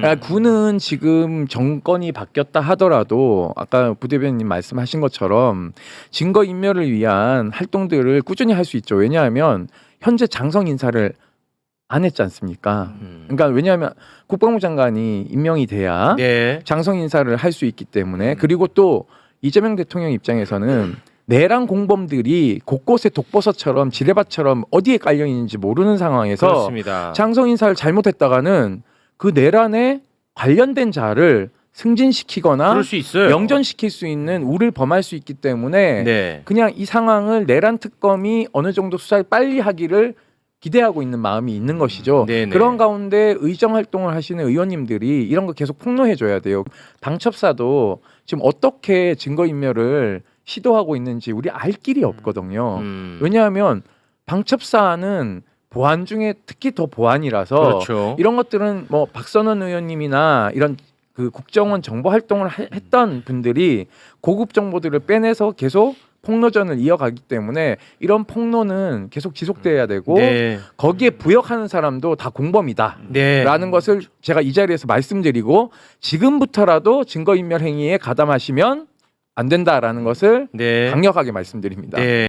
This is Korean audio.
그러니까 군은 지금 정권이 바뀌었다 하더라도 아까 부대변인 말씀하신 것처럼 증거 인멸을 위한 활동들을 꾸준히 할 수 있죠. 왜냐하면 현재 장성 인사를 안 했지 않습니까? 음. 그러니까 왜냐하면 국방부 장관이 임명이 돼야 네. 장성 인사를 할 수 있기 때문에 음. 그리고 또 이재명 대통령 입장에서는 내란 공범들이 곳곳에 독버섯처럼 지뢰밭처럼 어디에 깔려 있는지 모르는 상황에서 그렇습니다. 장성 인사를 잘못했다가는 그 내란에 관련된 자를 승진시키거나 그럴 수 있어요. 영전시킬 수 있는 우를 범할 수 있기 때문에 네. 그냥 이 상황을 내란 특검이 어느 정도 수사를 빨리 하기를 기대하고 있는 마음이 있는 것이죠. 네네. 그런 가운데 의정 활동을 하시는 의원님들이 이런 거 계속 폭로해 줘야 돼요. 방첩사도 지금 어떻게 증거 인멸을 시도하고 있는지 우리 알 길이 없거든요. 음. 왜냐하면 방첩사는 보안 중에 특히 더 보안이라서 그렇죠. 이런 것들은 뭐 박선원 의원님이나 이런 그 국정원 정보 활동을 하- 했던 분들이 고급 정보들을 빼내서 계속 폭로전을 이어가기 때문에 이런 폭로는 계속 지속돼야 되고 네. 거기에 부역하는 사람도 다 공범이다. 네. 라는 것을 제가 이 자리에서 말씀드리고 지금부터라도 증거인멸 행위에 가담하시면 안 된다라는 것을 네. 강력하게 말씀드립니다. 네.